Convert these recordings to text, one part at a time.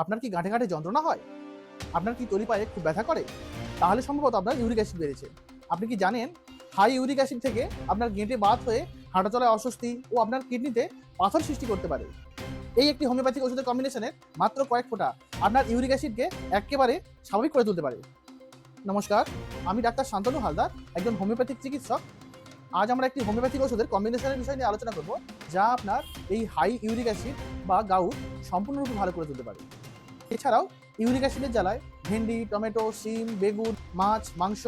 আপনার কি গাঁটে গাঁটে যন্ত্রণা হয়? আপনার কি তলি পায়ে খুব ব্যথা করে? তাহলে সম্ভবত আপনার ইউরিক অ্যাসিড বেড়েছে। আপনি কি জানেন হাই ইউরিক অ্যাসিড থেকে আপনার গেঁটে বাত হয়ে হাঁটা চলায় অস্বস্তি ও আপনার কিডনিতে পাথর সৃষ্টি করতে পারে। এই একটি হোমিওপ্যাথিক ওষুধের কম্বিনেশনে মাত্র কয়েক ফোঁটা আপনার ইউরিক অ্যাসিডকে একেবারে স্বাভাবিক করে তুলতে পারে। নমস্কার, আমি ডাক্তার শান্তনু হালদার, একজন হোমিওপ্যাথিক চিকিৎসক। আজ আমরা একটি হোমিওপ্যাথিক ওষুধের কম্বিনেশনের বিষয় নিয়ে আলোচনা করব, যা আপনার এই হাই ইউরিক অ্যাসিড বা গাউট সম্পূর্ণরূপে ভালো করে তুলতে পারে। এছাড়াও ইউরিক অ্যাসিডের জ্বালায় ভেন্ডি, টমেটো শিম বেগুন, মাছ, মাংস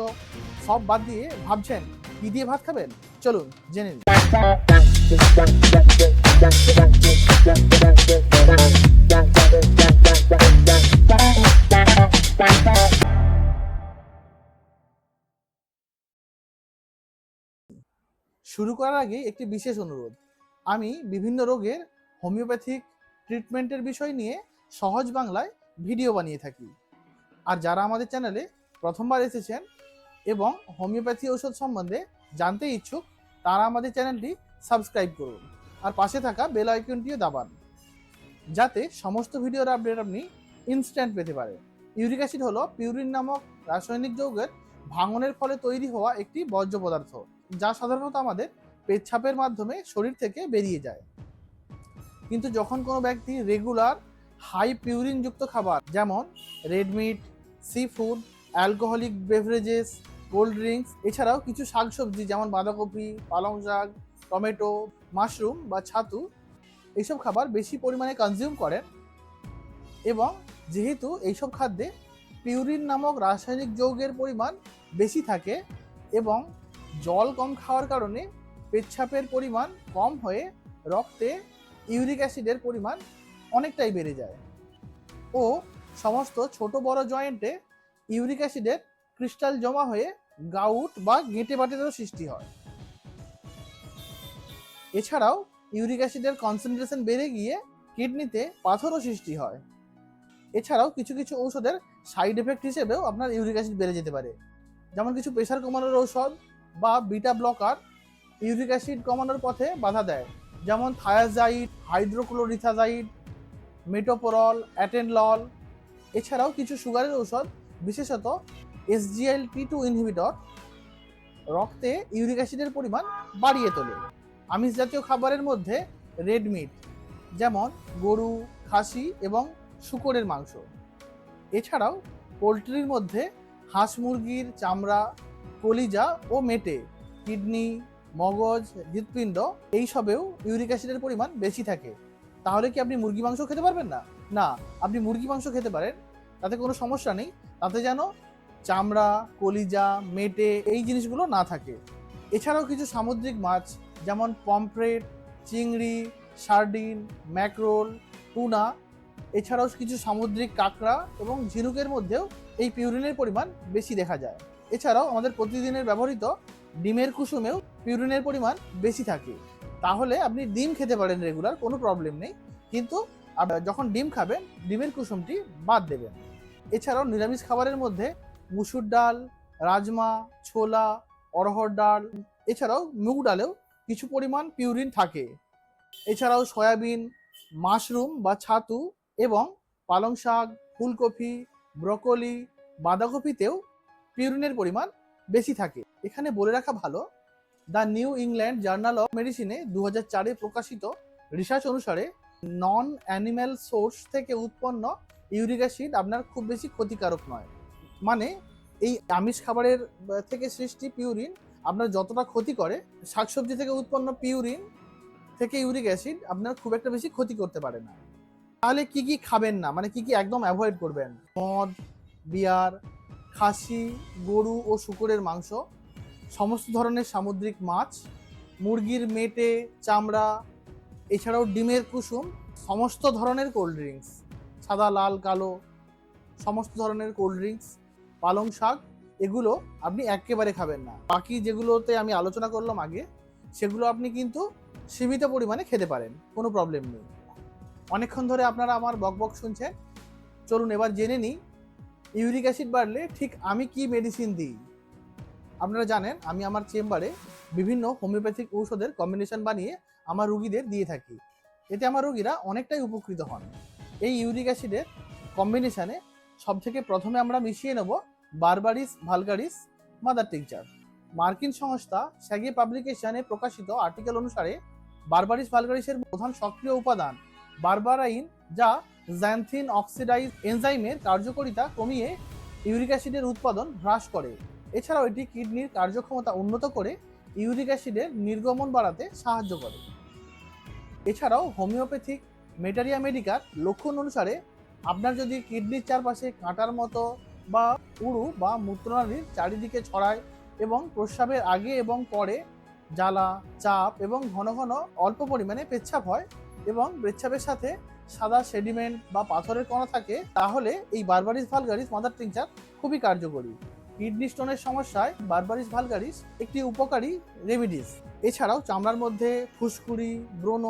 সব বাদ দিয়ে ভাবছেন কি দিয়ে ভাত খাবেন? চলুন জেনে নিন শুরু করার আগে একটি বিশেষ অনুরোধ। আমি বিভিন্ন রোগের হোমিওপ্যাথিক ট্রিটমেন্টের বিষয় নিয়ে সহজ বাংলায় ভিডিও বানিয়ে থাকি। আর যারা আমাদের চ্যানেলে প্রথমবার এসেছেন এবং হোমিওপ্যাথি ঔষধ সম্বন্ধে জানতে ইচ্ছুক, তারা আমাদের চ্যানেলটি সাবস্ক্রাইব করুন আর পাশে থাকা বেল আইকনটিও দাবান, যাতে সমস্ত ভিডিওর আপডেট আপনি ইনস্ট্যান্ট পেতে পারেন। ইউরিক অ্যাসিড হলো পিউরিন নামক রাসায়নিক যৌগের ভাঙনের ফলে তৈরি হওয়া একটি বর্জ্য পদার্থ, যা সাধারণত আমাদের পেচ্ছাপের মাধ্যমে শরীর থেকে বেরিয়ে যায়। কিন্তু যখন কোনো ব্যক্তি রেগুলার হাই পিউরিনযুক্ত খাবার, যেমন red meat sea food alcoholic beverages cold drinks এছাড়াও কিছু শাকসবজি, যেমন বাঁধাকপি, পালং শাক, টমেটো, মাশরুম বা ছাতু। এইসব খাবার বেশি পরিমাণে কনজিউম করেন এবং যেহেতু এইসব খাদ্যে পিউরিন নামক রাসায়নিক যৌগের পরিমাণ বেশি থাকে এবং জল কম খাওয়ার কারণে পেচ্ছাপের পরিমাণ কম হয়ে রক্তে ইউরিক অ্যাসিডের পরিমাণ অনেকটাই বেড়ে যায়। ও সমস্ত ছোট বড় জয়েন্টে ইউরিক অ্যাসিডের ক্রিস্টাল জমা হয়ে গাউট বা গেঁটে বাটেরও সৃষ্টি হয়। এছাড়াও ইউরিক অ্যাসিডের কনসেন্ট্রেশন বেড়ে গিয়ে কিডনিতে পাথরও সৃষ্টি হয়। এছাড়াও কিছু কিছু ঔষধের সাইড এফেক্ট হিসেবেও আপনার ইউরিক অ্যাসিড বেড়ে যেতে পারে। যেমন কিছু প্রেশার কমানোর ঔষধ বা বিটা ব্লকার ইউরিক অ্যাসিড কমানোর পথে বাধা দেয়। যেমন থায়াজাইড, হাইড্রোক্লোরিথাজাইড মেটোপোরল অ্যাটেনলল এছাড়াও কিছু সুগারের ঔষধ, বিশেষত এসজিএল টি টু ইনহিবিটর রক্তে ইউরিক অ্যাসিডের পরিমাণ বাড়িয়ে তোলে। আমিষ জাতীয় খাবারের মধ্যে রেড মিট যেমন গরু, খাসি এবং শুকরের মাংস। এছাড়াও পোলট্রির মধ্যে হাঁস মুরগির চামড়া, কলিজা ও মেটে, কিডনি, মগজ, হৃৎপিণ্ড, এইসবেও ইউরিক অ্যাসিডের পরিমাণ বেশি থাকে। তাহলে কি আপনি মুরগি মাংস খেতে পারবেন না? না, আপনি মুরগি মাংস খেতে পারেন, তাতে কোনো সমস্যা নেই। তাতে যেন চামড়া, কলিজা, মেটে এই জিনিসগুলো না থাকে। এছাড়াও কিছু সামুদ্রিক মাছ, যেমন পমফ্রেট, চিংড়ি, সার্ডিন, ম্যাকরোল, টুনা, এছাড়াও কিছু সামুদ্রিক কাঁকড়া এবং ঝিনুকের মধ্যেও এই পিউরিনের পরিমাণ বেশি দেখা যায়। এছাড়াও আমাদের প্রতিদিনের ব্যবহৃত ডিমের কুসুমেও পিউরিনের পরিমাণ বেশি থাকে। তাহলে আপনি ডিম খেতে পারেন রেগুলার, কোনো প্রবলেম নেই। কিন্তু যখন ডিম খাবেন, ডিমের কুসুমটি বাদ দেবেন। এছাড়াও নিরামিষ খাবারের মধ্যে মুসুর ডাল, রাজমা, ছোলা অরহর ডাল, এছাড়াও মুগ ডালেও কিছু পরিমাণ পিউরিন থাকে। এছাড়াও সয়াবিন, মাশরুম বা ছাতু এবং পালং শাক, ফুলকপি, ব্রকলি, বাঁধাকপিতেও পিউরিনের পরিমাণ বেশি থাকে। এখানে বলে রাখা ভালো the New England journal of মেডিসিনে দু চারে প্রকাশিত রিসার্চ অনুসারে নন অ্যানিম্যাল সোর্স থেকে উৎপন্ন ইউরিক অ্যাসিড আপনার খুব বেশি ক্ষতিকারক নয়। মানে এই আমিষ খাবারের থেকে সৃষ্টি পিউরিন আপনার যতটা ক্ষতি করে, শাকসবজি থেকে উৎপন্ন পিউরিন থেকে ইউরিক অ্যাসিড আপনার খুব একটা বেশি ক্ষতি করতে পারে না। তাহলে কি কি খাবেন না? মানে কি কি একদম অ্যাভয়েড করবেন? মদ, বিয়ার, খাসি, গরু ও শুকরের মাংস সমস্ত ধরনের সামুদ্রিক মাছ, মুরগির মেটে, চামড়া, এছাড়াও ডিমের কুসুম, সমস্ত ধরনের কোল্ড ড্রিঙ্কস, সাদা, লাল, কালো, সমস্ত ধরনের কোল্ড ড্রিঙ্কস, পালং শাক, এগুলো আপনি একেবারে খাবেন না। বাকি যেগুলোতে আমি আলোচনা করলাম আগে, সেগুলো আপনি কিন্তু সীমিত পরিমাণে খেতে পারেন, কোনো প্রবলেম নেই। অনেকক্ষণ ধরে আপনারা আমার বকবক শুনছেন। চলুন এবার জেনে নিই, ইউরিক অ্যাসিড বাড়লে ঠিক আমি কি মেডিসিন দিই? আপনারা জানেন, আমি আমার চেম্বারে বিভিন্ন হোমিওপ্যাথিক ঔষধের কম্বিনেশন বানিয়ে আমার রুগীদের দিয়ে থাকি। এতে আমার রুগীরা অনেকটাই উপকৃত হন। এই ইউরিক অ্যাসিডের কম্বিনেশানে সব থেকে প্রথমে আমরা মিশিয়ে নেব বারবারিস ভালগারিস মাদার টিংচার। মার্কিন সংস্থা স্যাগে পাবলিকেশনে প্রকাশিত আর্টিকেল অনুসারে বারবারিস ভালগারিসের প্রধান সক্রিয় উপাদান বারবারাইন, যা জ্যান্থিন অক্সিডাইজ এনজাইমের কার্যকারিতা কমিয়ে ইউরিক অ্যাসিডের উৎপাদন হ্রাস করে। এছাড়াও এটি কিডনির কার্যক্ষমতা উন্নত করে ইউরিক অ্যাসিডের নির্গমন বাড়াতে সাহায্য করে। এছাড়াও হোমিওপ্যাথিক মেটারিয়া মেডিকার লক্ষণ অনুসারে আপনার যদি কিডনির চারপাশে কাঁটার মতো বা উড়ু বা মূত্রনালীর চারিদিকে ছড়ায় এবং প্রস্রাবের আগে এবং পরে জ্বালা, চাপ এবং ঘন ঘন অল্প পরিমাণে পেচ্ছাপ হয় এবং পেচ্ছাপের সাথে সাদা সেডিমেন্ট বা পাথরের কণা থাকে, তাহলে এই বারবারিস ভালগারিস মাদার টিংচার খুবই কার্যকরী। কিডনি স্টোনের সমস্যায় বারবারিস ভালগারিস একটি উপকারী রেমিডিস। এছাড়াও চামড়ার মধ্যে ফুসকুড়ি ব্রণ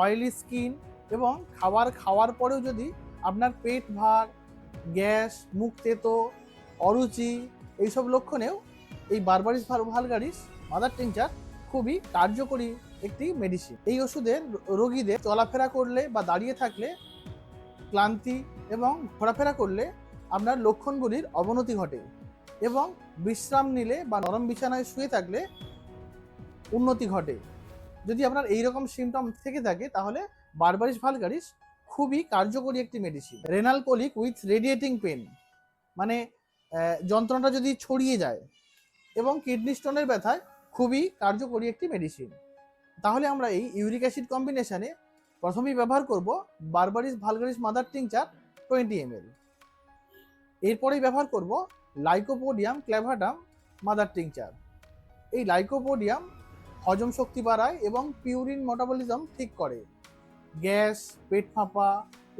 অয়েলি স্কিন এবং খাবার খাওয়ার পরেও যদি আপনার পেট ভার, গ্যাস, মুখ তেতো, অরুচি এইসব লক্ষণেও এই বারবারিস ভালগারিস মাদার টিংচার খুবই কার্যকরী একটি মেডিসিন। এই ওষুধের রোগীদের চলাফেরা করলে বা দাঁড়িয়ে থাকলে ক্লান্তি এবং ঘোরাফেরা করলে আপনার লক্ষণগুলির অবনতি ঘটে। এবং বিশ্রাম নিলে বা নরম বিছানায় শুয়ে থাকলে উন্নতি ঘটে। যদি আপনার এই রকম সিমটম থেকে থাকে, তাহলে বারবারিস ভালগারিস খুবই কার্যকরী একটি medicine renal colic with radiating pain মানে যন্ত্রণাটা যদি ছড়িয়ে যায় এবং কিডনি স্টোনের ব্যথায় খুবই কার্যকরী একটি মেডিসিন তাহলে আমরা এই ইউরিক অ্যাসিড কম্বিনেশানে প্রথমেই ব্যবহার করব berberis vulgaris mother tincture twenty M L এরপরেই ব্যবহার করব লাইকোপোডিয়াম ক্ল্যাভাটাম মাদার টিংচার। এই লাইকোপোডিয়াম হজম শক্তি বাড়ায় এবং পিউরিন মেটাবলিজম ঠিক করে। গ্যাস, পেট ফাঁপা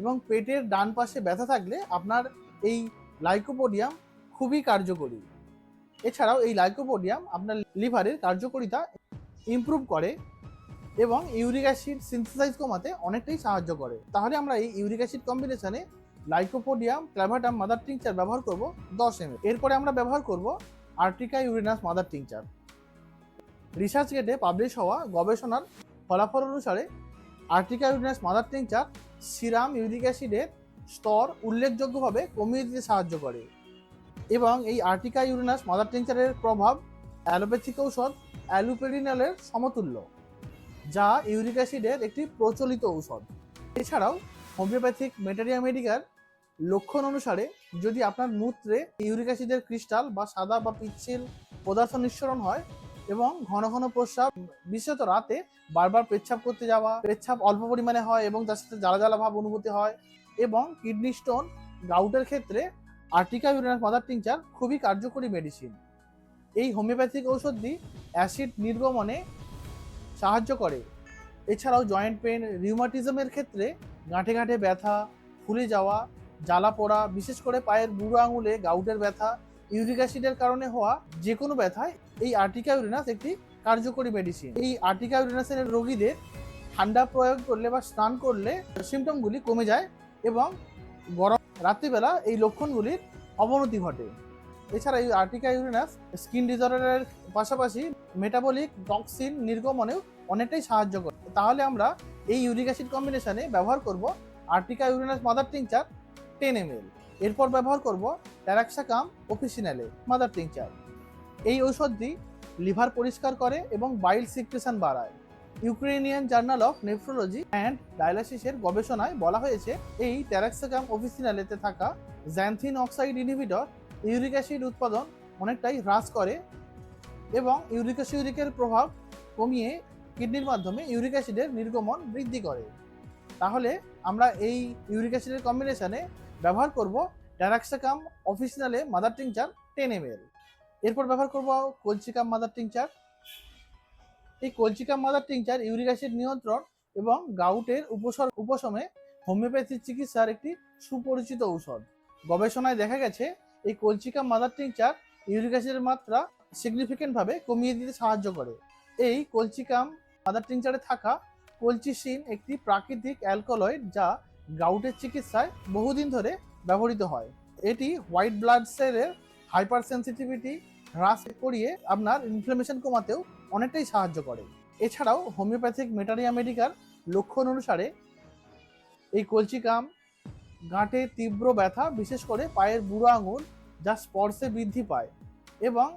এবং পেটের ডান পাশে ব্যথা থাকলে আপনার এই লাইকোপোডিয়াম খুবই কার্যকরী। এছাড়াও এই লাইকোপোডিয়াম আপনার লিভারের কার্যকারিতা ইমপ্রুভ করে এবং ইউরিক অ্যাসিড সিনথেসাইজ কমাতে অনেকটাই সাহায্য করে। তাহলে আমরা এই ইউরিক অ্যাসিড কম্বিনেশনে লাইকোপোডিয়াম ক্ল্যাভাটাম মাদার টিংচার ব্যবহার করব দশ এম এরপরে আমরা ব্যবহার করব urtica urens mother tincture research গেটে পাবলিশ হওয়া গবেষণার ফলাফল অনুসারে urtica urens mother tincture serum uric অ্যাসিডের স্তর উল্লেখযোগ্যভাবে কমিয়ে দিতে সাহায্য করে। এবং এই আর্টিকা ইউরিনাস মাদার টিংচারের প্রভাব অ্যালোপ্যাথিক ঔষধ অ্যালুপেরিনালের সমতুল্য, যা ইউরিক অ্যাসিডের একটি প্রচলিত ঔষধ। এছাড়াও হোমিওপ্যাথিক মেটারিয়া মেডিকার লক্ষণ অনুসারে যদি আপনার মূত্রে ইউরিক অ্যাসিডের ক্রিস্টাল বা সাদা বা পিচ্ছিল পদার্থ নিঃসরণ হয় এবং ঘন ঘন প্রস্রাব, বিশেষত রাতে বারবার পেচ্ছাপ করতে যাওয়া, পেচ্ছাপ অল্প পরিমাণে হয় এবং তার সাথে জ্বালা জ্বালা ভাব অনুভূতি হয় এবং কিডনি স্টোন, গাউটের ক্ষেত্রে আর্টিকা ইউরিনাস মাদার টিংচার খুবই কার্যকরী মেডিসিন এই হোমিওপ্যাথিক ঔষধটি অ্যাসিড নির্গমনে সাহায্য করে। এছাড়াও জয়েন্ট পেন রিউমাটিজমের ক্ষেত্রে গাঁঠে গাঁঠে ব্যথা, ফুলে যাওয়া জ্বালা পোড়া, বিশেষ করে পায়ের বুড়ো আঙুলে গাউটের ব্যথা, ইউরিক অ্যাসিডের কারণে হওয়া যে কোনো ব্যথায় এই আর্টিকা ইউরিনাস একটি কার্যকরী মেডিসিন এই আর্টিকা ইউরিনাসের রোগীদের ঠান্ডা প্রয়োগ করলে বা স্নান করলে সিমটমগুলি কমে যায় এবং গরম রাত্রিবেলা এই লক্ষণগুলির অবনতি ঘটে। এছাড়া এই আর্টিকা ইউরিনাস স্কিন ডিজর্ডারের পাশাপাশি মেটাবলিক টক্সিন নির্গমনেও অনেকটাই সাহায্য করে। তাহলে আমরা এই ইউরিক অ্যাসিড কম্বিনেশনে ব্যবহার করব urtica urens mother tincture ten M এরপর ব্যবহার করব ট্যারাক্সাকাম অফিসিনালে মাদার টিংচার এই ঔষধটি লিভার পরিষ্কার করে এবং বাইল সিক্রেশন বাড়ায়। Ukrainian journal of nephrology and ডায়ালাসিসের গবেষণায় বলা হয়েছে, এই ট্যারাক্সাকাম অফিসিনালেতে থাকা xanthine oxide inhibitor uric acid উৎপাদন অনেকটাই হ্রাস করে এবং ইউরিক অ্যাসিডিকের প্রভাব কমিয়ে কিডনির মাধ্যমে ইউরিক অ্যাসিডের নির্গমন বৃদ্ধি করে। তাহলে আমরা এই ইউরিক অ্যাসিডের কম্বিনেশনে ব্যবহার করব taraxacum officinale mother tincture ten M L. এরপর ব্যবহার করব কলচিকাম মাদার টিংচার। এই colchicum mother tincture uric acid নিয়ন্ত্রণ এবং গাউটের উপসর উপশমে হোমিওপ্যাথি চিকিৎসার একটি সুপরিচিত ঔষধ। গবেষণায় দেখা গেছে, এই কলচিকাম মাদার টিংচার ইউরিক অ্যাসিডের মাত্রা সিগনিফিকেন্টভাবে কমিয়ে দিতে সাহায্য করে। এই কলচিকাম মাদার টিংচারে থাকা কলচিসিন একটি প্রাকৃতিক অ্যালকোলয়েড যা গাউটের চিকিৎসায় বহুদিন ধরে ব্যবহৃত হয়। এটি হোয়াইট ব্লাড সেলের হাইপার সেন্সিটিভিটি হ্রাস করিয়ে আপনার ইনফ্লামেশন কমাতেও অনেকটাই সাহায্য করে। এছাড়াও হোমিওপ্যাথিক মেটারিয়া মেডিকার লক্ষণ অনুসারে এই কলচিকাম গাঁটে তীব্র ব্যথা, বিশেষ করে পায়ের বুড়ো আঙুল যা স্পর্শে বৃদ্ধি পায় এবং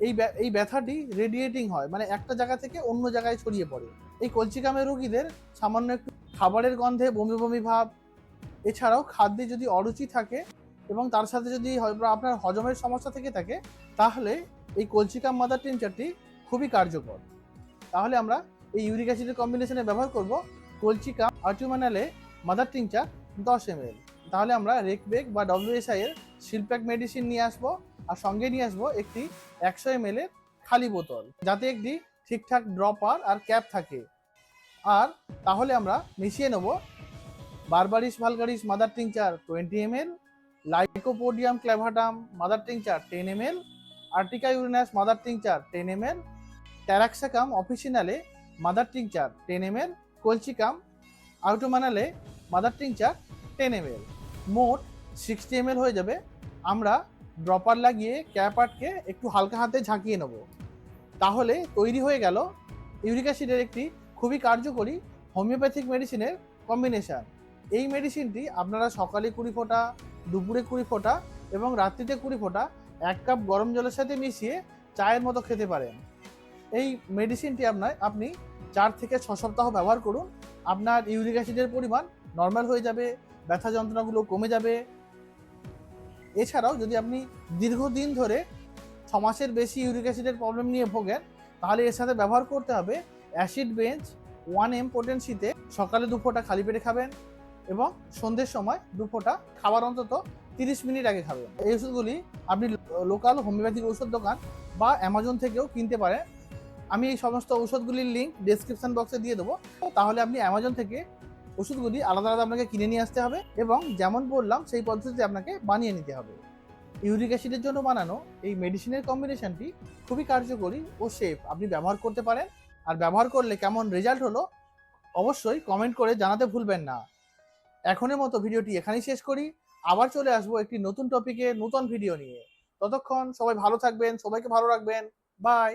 এই এই ব্যথাটি রেডিয়েটিং হয় মানে একটা জায়গা থেকে অন্য জায়গায় ছড়িয়ে পড়ে। এই কলচিকামের রোগীদের সামান্য একটু খাবারের গন্ধে বমি বমি ভাব। এছাড়াও খাদ্যে যদি অরুচি থাকে এবং তার সাথে যদি আপনার হজমের সমস্যা থেকে থাকে, তাহলে এই কলচিকাম মাদার টিনচারটি খুবই কার্যকর। তাহলে আমরা এই ইউরিক অ্যাসিডের কম্বিনেশনে ব্যবহার করব কলচিকাম আর্টিউমানালে মাদার টিনচার দশ এম তাহলে আমরা রেকবেক বা ডব্লিউএসআই এর শিলপ্যাক মেডিসিন নিয়ে আসব আর সঙ্গে নিয়ে আসব একটি একশো এম এর খালি বোতল, যাতে একটি ঠিকঠাক ড্রপার আর ক্যাপ থাকে। আর তাহলে আমরা মিশিয়ে নেব berberis vulgaris mother tincture twenty M L lycopodium clavatum mother tincture ten M L urtica urens mother tincture ten M L taraxacum officinale mother tincture ten M L colchicum autumnale mother tincture ten M L মোট sixty M L হয়ে যাবে। আমরা dropper লাগিয়ে cap আটকে একটু হালকা হাতে ঝাঁকিয়ে নেব। তাহলে তৈরি হয়ে গেল ইউরিক অ্যাসিডের একটি খুবই কার্যকরী হোমিওপ্যাথিক মেডিসিনের কম্বিনেশান এই মেডিসিনটি আপনারা সকালে কুড়ি ফোঁটা, দুপুরে কুড়ি ফোঁটা এবং রাত্রিতে কুড়ি ফোঁটা এক কাপ গরম জলের সাথে মিশিয়ে চায়ের মতো খেতে পারেন। এই মেডিসিনটি আপনার, আপনি চার থেকে ছ সপ্তাহ ব্যবহার করুন। আপনার ইউরিক অ্যাসিডের পরিমাণ নর্মাল হয়ে যাবে, ব্যথা যন্ত্রণাগুলো কমে যাবে। এছাড়াও যদি আপনি দীর্ঘদিন ধরে ছ মাসের বেশি ইউরিক অ্যাসিডের প্রবলেম নিয়ে ভোগেন, তাহলে এর সাথে ব্যবহার করতে হবে অ্যাসিড বেঞ্চ ওয়ান এম পোটেন্সিতে সকালে দু খালি পেটে খাবেন এবং সন্ধ্যের সময় দু খাবার অন্তত তিরিশ মিনিট আগে খাবেন। এই ওষুধগুলি আপনি লোকাল হোমিওপ্যাথিক ওষুধ দোকান বা অ্যামাজন থেকেও কিনতে পারেন। আমি এই সমস্ত ওষুধগুলির লিঙ্ক ডেসক্রিপশন বক্সে দিয়ে দেবো। তাহলে আপনি অ্যামাজন থেকে ওষুধগুলি আলাদা আলাদা আপনাকে কিনে নিয়ে আসতে হবে এবং যেমন বললাম সেই পদ্ধতিতে আপনাকে বানিয়ে নিতে হবে। ইউরিক অ্যাসিডের জন্য বানানো এই মেডিসিনের কম্বিনেশনটি খুবই কার্যকরী ও সেফ আপনি ব্যবহার করতে পারেন। আর ব্যবহার করলে কেমন রেজাল্ট হলো, অবশ্যই কমেন্ট করে জানাতে ভুলবেন না। এখনের মতো ভিডিওটি এখানেই শেষ করি। আবার চলে আসব একটি নতুন টপিকে নতুন ভিডিও নিয়ে। ততক্ষণ সবাই ভালো থাকবেন, সবাইকে ভালো রাখবেন। বাই